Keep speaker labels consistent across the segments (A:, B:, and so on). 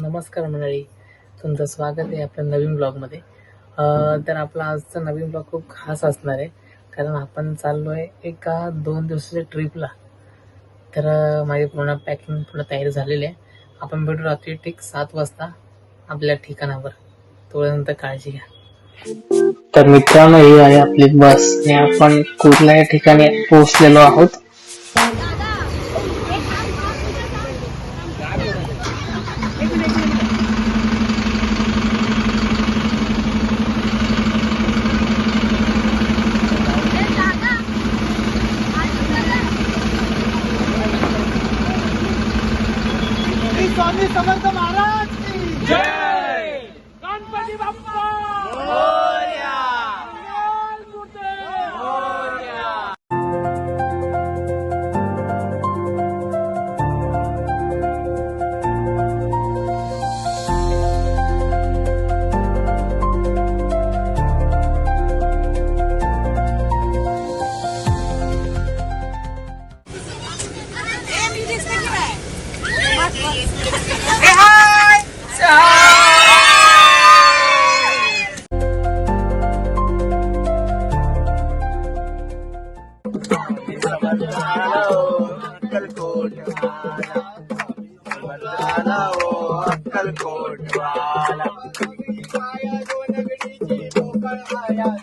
A: नमस्कार मंडळी. तुमचं स्वागत आहे आपल्या नवीन ब्लॉगमध्ये. तर आपला आजचा नवीन ब्लॉग खूप खास असणार आहे. कारण आपण चाललो आहे एका दोन दिवसाच्या ट्रिपला तर माझी पूर्ण पॅकिंग पूर्ण तयारी झालेली आहे. आपण भेटू रात्री ठीक सात वाजता आपल्या ठिकाणावर. तोपर्यंत काळजी घ्या. तर मित्रांनो ही आहे आपली बस. आणि आपण कुठल्याही ठिकाणी पोहोचलेलो आहोत.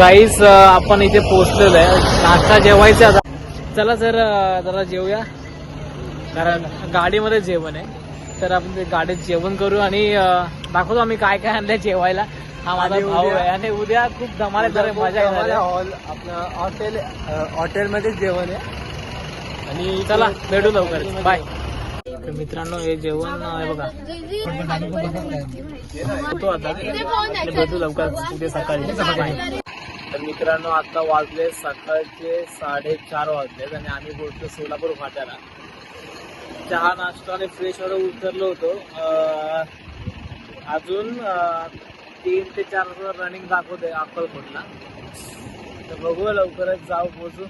A: गाईस आपण इथे पोहोचलेलो आहे. नाश्ता जेवायचा आता. चला सर जरा जेवूया. कारण गाडीमध्ये जेवण आहे. तर आपण ते गाडीत जेवण करू आणि दाखवतो आम्ही काय काय आणलंय जेवायला. हा माझा भाऊ आहे आणि उद्या खूप धमाल आहे, जरा मजा येणार आहे.
B: हॉल आपलं हॉटेल हॉटेलमध्येच जेवण आहे. आणि
A: चला भेटू लवकर. बाय. तर मित्रांनो हे जेवण अं, हे बघा. होतो आता भेटू लवकर. उद्या सकाळी. बाय. तर मित्रांनो आता वाजले सकाळचे साडेचार वाजले आणि आम्ही बोलतो सोलापूर फाट्याला. चहा नाश्ता आणि फ्रेश वगैरे उतरलो होतो. अजून तीन ते चार रनिंग दाखवते अक्कलकोटला. तर बघूया लवकरच जाऊ पोहोचू.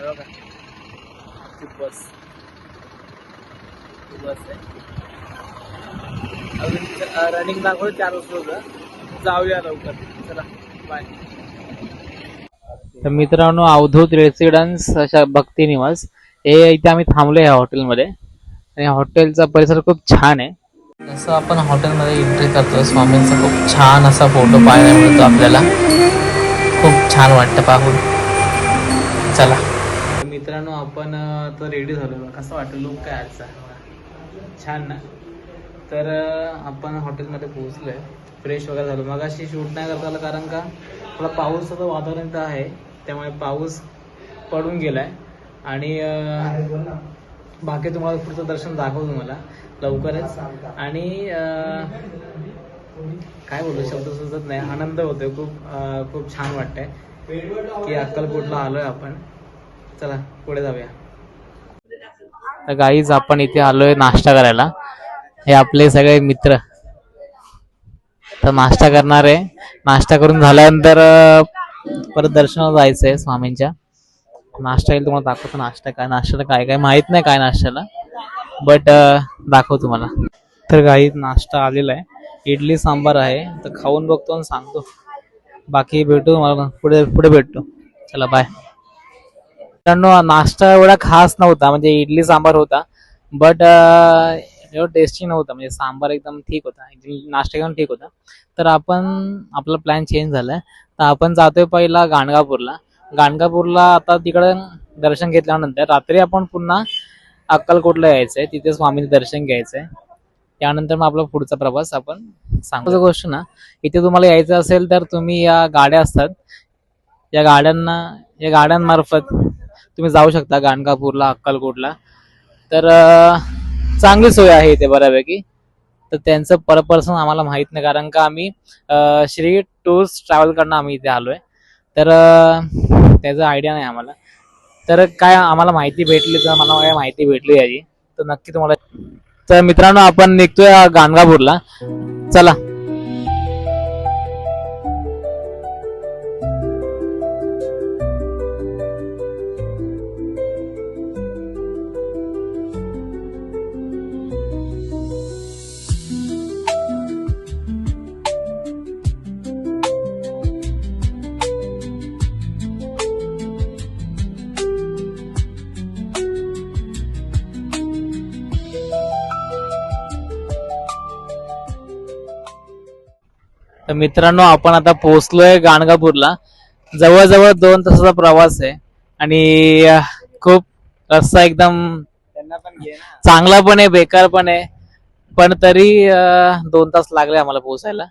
A: बघा. बस. बस आहे. अजून रनिंग दाखवलं चार वाजता होतं. जाऊया लवकर. चला. तर मित्रांनो अवधूत रेसिडेन्स अशा भक्ती निवास हे इथे आम्ही थांबलो या हॉटेलमध्ये आणि हॉटेलचा परिसर खूप छान आहे. जसं आपण हॉटेलमध्ये एंट्री करतो स्वामींचा खूप छान असा फोटो पाहायला मिळतो आपल्याला. खूप छान वाटतं पाहून. चला. मित्रांनो आपण तर रेडी झालो. कसं वाटतं लुक काय आजचा? छान ना? तर आपण हॉटेलमध्ये पोहोचलो आहे फ्रेश वगैरे झालो. मग अशी शूट नाही करता आलं कारण का थोडा पावसाचं वातावरण तर आहे त्यामुळे पाऊस पडून गेलाय. आणि बाकी तुम्हाला पुढचं दर्शन दाखवतो मला लवकरच. आणि काय बोलू शब्द सुचत नाही. आनंद होतोय. खूप खूप छान वाटतंय. की अक्कलकोटला आलोय आपण. चला पुढे जाऊया. तर गाईज आपण इथे आलोय नाश्ता करायला. हे आपले सगळे मित्र. तर नाश्ता करणार आहे. नाश्ता करून झाल्यानंतर परत दर्शनाला आहे स्वामींच्या. नाश्ता येईल तुम्हाला दाखवतो नाश्ता काय नाश्त्याला काय काय माहीत नाही काय नाश्त्याला. बट दाखवतो तुम्हाला. तर काही नाश्ता आलेला आहे. इडली सांबार आहे. तर खाऊन बघतो आणि सांगतो. बाकी भेटू तुम्हाला. पुढे पुढे भेटतो. चला बाय मित्रांनो नाश्ता एवढा खास नव्हता. म्हणजे इडली सांबार होता. बट एवढं टेस्टी नव्हतं. म्हणजे सांबार एकदम ठीक होता. एकदम नाश्ता एकदम ठीक होता. तर आपण आपला प्लॅन चेंज झालाय. तर आपण जातोय पहिला गाणगापूरला. गाणगापूरला आता तिकडं दर्शन घेतल्यानंतर रात्री आपण पुन्हा अक्कलकोटला यायचंय. तिथे स्वामींचं दर्शन घ्यायचंय. त्यानंतर मग आपला पुढचा प्रवास आपण सांगतो. गोष्ट ना इथे तुम्हाला यायचं असेल तर तुम्ही या गाड्या असतात. या गाड्यांना या गाड्यांमार्फत तुम्ही जाऊ शकता गाणगापूरला अक्कलकोटला. तर चांगली सोय आहे इथे बऱ्यापैकी. तर त्यांचं पर पर्सन आम्हाला माहीत नाही कारण का आम्ही श्री टूर्स ट्रॅव्हलकडनं आम्ही इथे आलो आहे तर त्याचा आयडिया नाही आम्हाला. तर काय आम्हाला माहिती भेटली तर मला काय माहिती भेटली याची. तर नक्की तुम्हाला तर मित्रांनो आपण निघतोय गाणगापूरला. चला. तर मित्रांनो आपण आता पोहोचलोय गाणगापूरला. जवळजवळ दोन तासाचा प्रवास आहे. आणि खूप रस्ता एकदम चांगला पण आहे बेकार पण आहे. पण तरी दोन तास लागले आम्हाला पोहोचायला.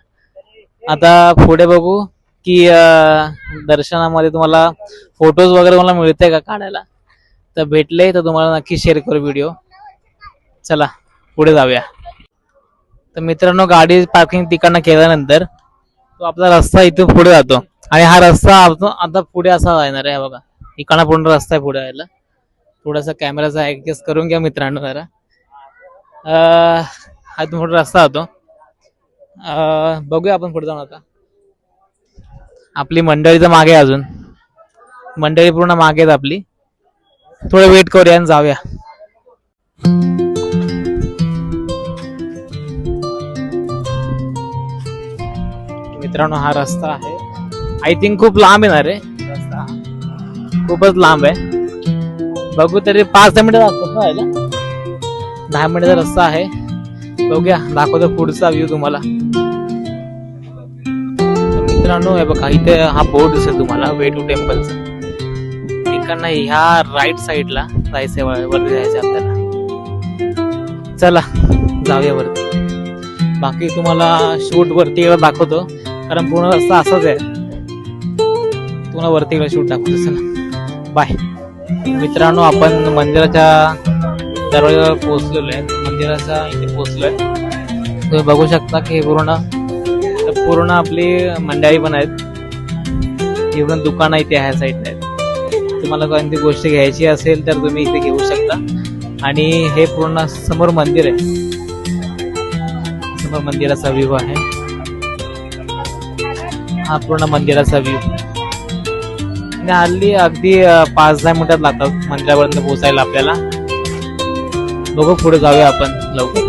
A: आता पुढे बघू की दर्शनामध्ये तुम्हाला फोटोज वगैरे मला मिळते का काढायला? तर भेटले तर तुम्हाला नक्की शेअर करू व्हिडिओ चला पुढे जाऊया. तर मित्रांनो गाडी पार्किंग तिकडनं केल्यानंतर तो आपला रस्ता इथून पुढे जातो. आणि हा रस्ता आता पुढे असा येणार आहे बघा. इकडा पूर्ण रस्ता आहे पुढे यायला. थोडासा कॅमेराचा ऍडजस्ट करून घ्या मित्रांनो जरा. हा इथून पुढे रस्ता जातो. बघूया आपण पुढे जाऊन आता. आपली मंडळी तर मागे अजून. मंडळी पूर्ण मागे आहेत आपली. थोडं वेट करूया आणि जाऊया. मित्रांनो हा रस्ता आहे. आय थिंक खूप लांब येणार आहे. रस्ता खूपच लांब आहे. बघू तरी पाच दहा मिनिटं लागतात ना यायला दहा मिनिटाचा रस्ता आहे. बघूया दाखवतो पुढचा व्ह्यू तुम्हाला. मित्रांनो हे बघा इथे हा बोर्ड दिसेल तुम्हाला वे टू टेम्पलचा इकडनं ह्या राईट साईडला जायचंय वर- वरती जायचं आपल्याला. चला जाऊया वरती. बाकी तुम्हाला शूट वरती दाखवतो. कारण पूर्ण रस्ता असाच आहे. पूर्ण वरती एकदा शूट दाखवतो चला. बाय मित्रांनो आपण मंदिराच्या दरवाजावर पोहोचलेलो आहे. मंदिराच्या इथे पोहोचलोय तुम्ही बघू शकता की हे पूर्ण तर पूर्ण आपली मंडळी पण आहेत. इव्हन दुकान इथे ह्या साईडला आहेत तुम्हाला कोणती गोष्ट घ्यायची असेल तर तुम्ही इथे घेऊ शकता. आणि हे पूर्ण समोर मंदिर आहे. समोर मंदिराचा व्ह्यू आहे. हा पूर्ण मंदिराचा व्ह्यू आणि हल्ली अगदी पाच दहा मिनिटात लागतात मंदिरापर्यंत पोहोचायला आपल्याला. बघू पुढे जाऊया आपण लवकर.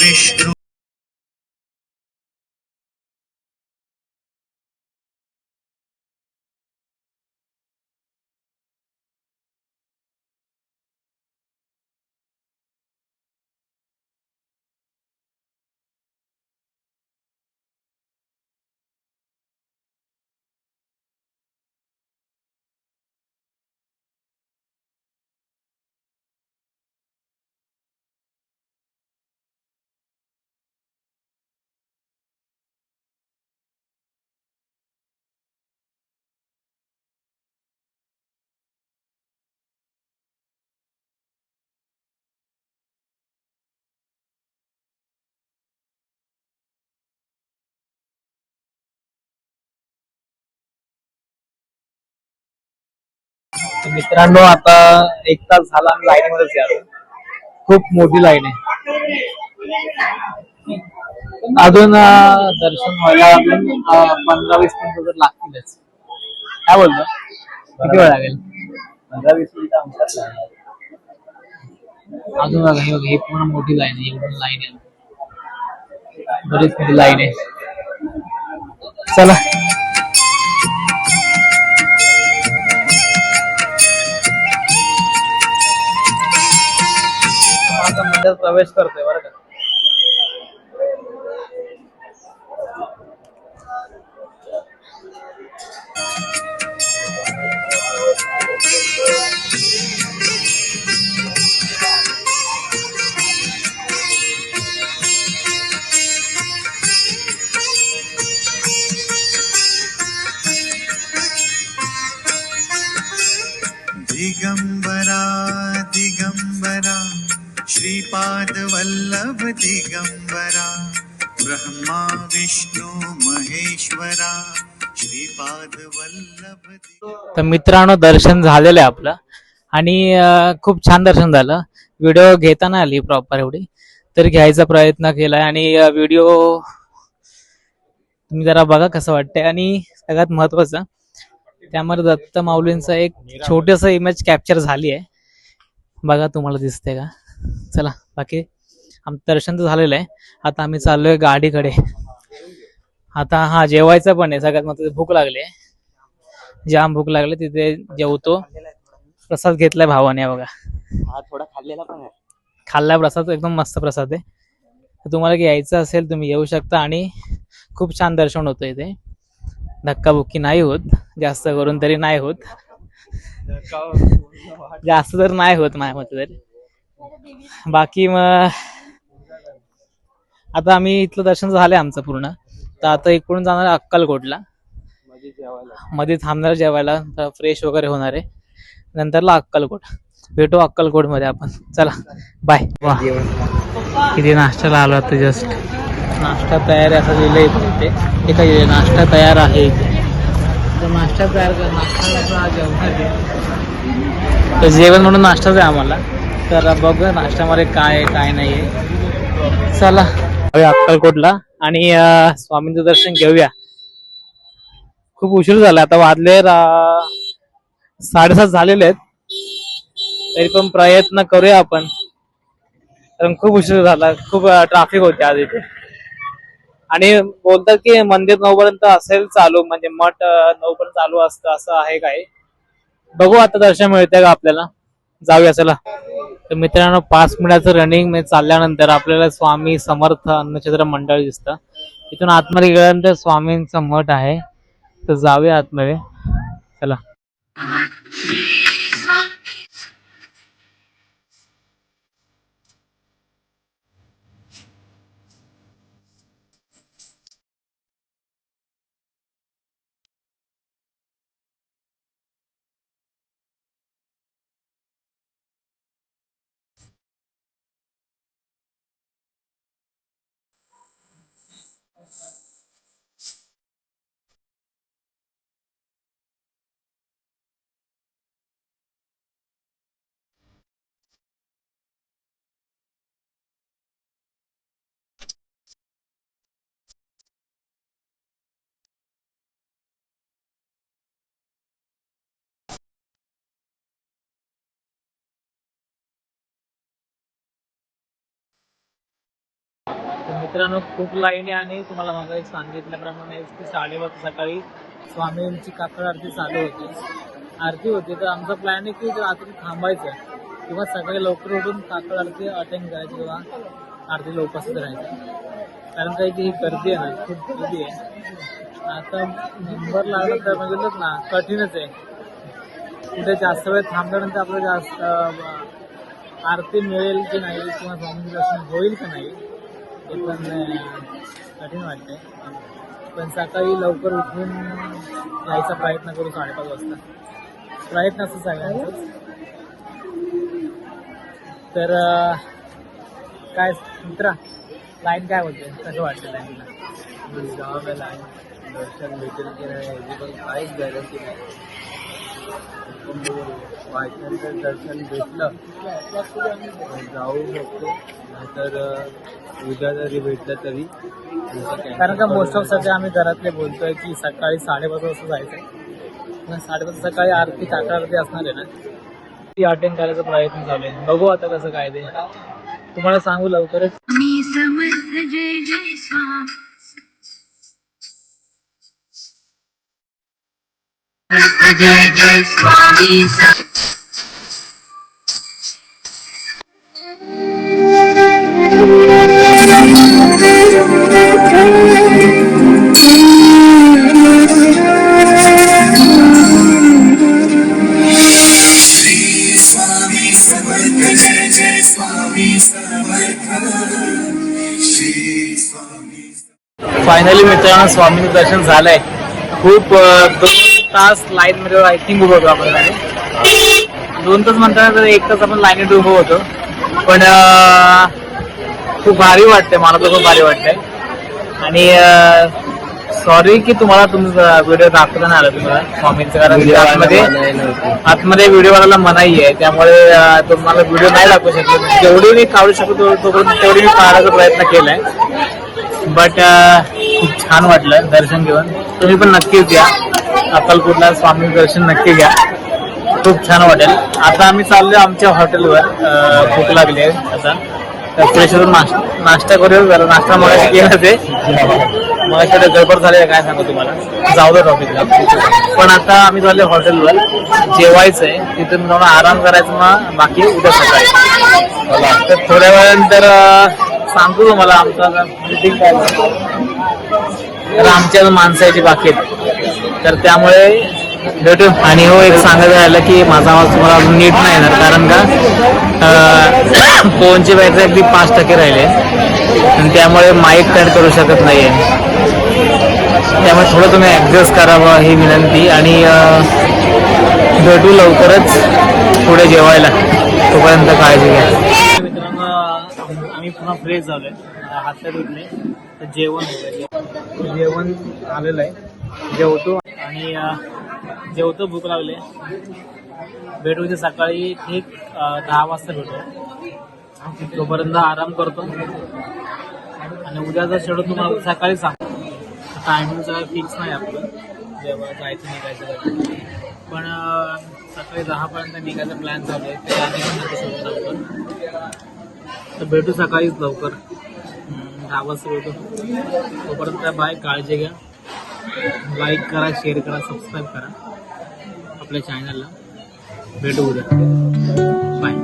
C: विष्णु
A: मित्रांनो आता एक तास झाला आम्ही लाईन मध्येच आलो खूप मोठी लाईन आहे. अजून दर्शन व्हायला अजून पंधरा वीस मिनिटं तर लागतीलच. काय बोलतो? किती वेळ लागेल?
B: पंधरा वीस मिनिटं आमच्यात.
A: अजून हे ही पूर्ण मोठी लाईन आहे एवढी लाईन आहे. बरीच मोठी लाईन आहे. चला. प्रवेश करतोय बरं का?
C: दिगंबरा दिगंबरा श्रीपादवल्लभ दिगंबरा ब्रह्मा विष्णु महेश्वरा श्रीपाद वल्लभ
A: तर मित्रांनो दर्शन झालेलं आहे आपलं. आणि अं, खूप छान दर्शन झालं. व्हिडिओ घेताना आली प्रॉपर एवढी. तर घ्यायचा प्रयत्न केलाय आणि व्हिडिओ तुम्ही जरा बघा कसं वाटतंय. आणि सगळ्यात महत्वाचं त्यामध्ये दत्त माऊलींचा एक छोटस इमेज कॅप्चर झाली आहे. बघा तुम्हाला दिसते का? चला बाकी आमचं दर्शन तर झालेलं आहे. आता आम्ही चाललोय गाडीकडे. आता हा जेवायचं पण आहे सगळ्यात महत्वाचं भूक लागली आहे. जाम भूक लागली तिथे जेवतो. प्रसाद घेतलाय भावाने बघा.
B: हा थोडा खाल्लेला पण आहे.
A: खाल्ला प्रसाद एकदम मस्त प्रसाद आहे. तुम्हाला यायचं असेल तुम्ही येऊ शकता आणि खूप छान दर्शन होतं इथे. धक्काबुक्की नाही होत जास्त करून तरी नाही होत. जास्त तर नाही होत माझ्या मते तरी. बाकी मग आता आम्ही इथलं दर्शन झालंय आमचं पूर्ण. तर आता इकडून जाणार अक्कलकोटला.
B: मध्ये
A: थांबणार जेवायला फ्रेश वगैरे होणार आहे. नंतरला अक्कलकोट. भेटू अक्कलकोटमध्ये आपण. चला बाय किती नाश्त्याला आलो आता जस्ट नाश्ता तयार आहे असं लिहिलं इथे हे काय लिहिलंय? नाश्ता तयार आहे. इथे तर नाश्ता तयार कर नाश्ता तर जेवण म्हणून नाश्ताच आहे आम्हाला. तर बघूया नाश्त्यामध्ये काय आहे काय नाही आहे चला अक्कलकोटला. आणि स्वामींचं दर्शन घेऊया. खूप उशीर झाला आता वाजले साडेसात झालेले आहेत. तरी पण प्रयत्न करूया आपण. कारण खूप उशीर झाला खूप ट्राफिक होते आज इथे. आणि बोलतात की मंदिर नऊ पर्यंत असेल चालू म्हणजे मठ नऊ पर्यंत चालू असतं असं आहे काय? बघू आता दर्शन मिळतंय का आपल्याला? जाऊया चला. तर मित्रांनो पाच मिनिटाचं रनिंगमध्ये चालल्यानंतर आपल्याला स्वामी समर्थ अन्नछत्र मंडळ दिसतं. इथून आतमध्ये गेल्यानंतर स्वामींचा मठ आहे. तर जाऊया आतमध्ये. चला. मित्रांनो खूप लाईन आहे आणि तुम्हाला मागे सांगितल्याप्रमाणे की साडेपाच सकाळी स्वामींची काकड आरती चालू होती. आरती होती. तर आमचा प्लॅन आहे की रात्री थांबायचं किंवा सकाळी लवकर उठून काकड आरती अटेंड करायची किंवा आरतीला उपस्थित राहायचं कारण काही की ही गर्दी आहे ना खूप गर्दी आहे. आता नंबर लागला तर म्हणजे ना कठीणच आहे. कुठे जास्त वेळ थांबल्यानंतर आपल्याला जास्त आरती मिळेल की नाही किंवा स्वामींचं दर्शन होईल की नाही ते पण कठीण वाटतंय. पण सकाळी लवकर उठून यायचा प्रयत्न करू साडेपाच वाजता. प्रयत्न असतो सगळ्यांचाच तर काय मित्रा लाईन काय होते कसं वाटतं लाईनला
B: जावायला आहे दर्शन भेटेल की नाही याची पण काहीच गॅरंटी नाही. दर्शन भेटलं तर जाऊ शकतो. नाहीतर उद्या जरी भेटलं तरी.
A: कारण का मोस्ट ऑफ सध्या आम्ही घरातले बोलतोय की सकाळी साडेपाच वाजता जायचं मग साडेपाच सकाळी आरती काका आरती असणार आहे ना? ती अटेंड करायचा प्रयत्न चालू आहे. बघू आता कसं काय ते. तुम्हाला सांगू लवकरच.
D: मी समर्थ जय जय स्वामी.
A: फायनली मित्रांनो स्वामीचं दर्शन झालंय. खूप दोन तास लाईन मध्ये आय थिंक उभं होतो आपण तिथे. दोन तास म्हणताना तर एक तास आपण लाईनीत उभं होतो. पण खूप भारी वाटतंय. मला तर खूप भारी वाटतंय. आणि सॉरी की तुम्हाला तुमचा व्हिडिओ दाखवता नाही आला तुम्हाला. स्वामींचं कारण आतमध्ये आतमध्ये व्हिडिओ बनायला मनाई आहे. त्यामुळे तुम्हाला व्हिडिओ नाही दाखवू शकतो जेवढी मी काढू शकतो तोपर्यंत तेवढी मी काढायचा प्रयत्न केलाय. बट खूप छान वाटलं दर्शन घेऊन. तुम्ही पण नक्कीच या. अक्कलकोटला स्वामी दर्शन नक्की घ्या. खूप छान वाटेल. आता आम्ही चाललोय आमच्या हॉटेलवर. भूक लागली आहे. आता तर फ्रेश होऊन नाश्ता नाश्ता करूया जरा. नाश्ता मला केला ते. मगाशी गडबड झाले काय सांगू तुम्हाला. जाऊ दे टॉपिकला पण आता आम्ही चाललोय हॉटेलवर. जेवायचं आहे तिथून जाऊन आराम करायचं मग बाकी उद्या सकाळी. तर थोड्या वेळानंतर सांगतो तुम्हाला आमचा मिटिंग काय तर आमच्या माणसाची बाकी आहेत. तर त्यामुळे भेटू. आणि हो एक सांगायचं राहिलं की माझा आवाज तुम्हाला अजून नीट नाही येणार कारण का? फोनची बॅटरी अगदी पाच टक्के राहिले आणि त्यामुळे माईक कनेक्ट करू शकत नाहीये. त्यामुळे थोडं तुम्ही ॲडजस्ट करावं ही विनंती. आणि भेटू लवकरच पुढे जेवायला. तोपर्यंत काळजी घ्या. मित्रांनो आम्ही पुन्हा फ्रेश झालोय. हात धुतले. जेवण होतं. जेवण आलेलं आहे. जेवतो आणि जेवतो भूक लागले. भेटू उद्या सकाळी ठीक दहा वाजता भेटू. तोपर्यंत आराम करतो. आणि उद्याचा शेड्यूल तुम्हाला सकाळी सांगतो टायमिंगचं काही फिक्स नाही आपलं. जेव्हा जायचं निघायचं पण सकाळी दहापर्यंत निघायचा प्लॅन चालू आहे. ते आधी पण नक्की सोडून लवकर तर भेटू सकाळीच लवकर. दहा वाजता भेटू तोपर्यंत बाय काळजी घ्या. लाईक करा शेअर करा सबस्क्राईब करा. आपल्या चॅनलला भेटू उद्या. बाय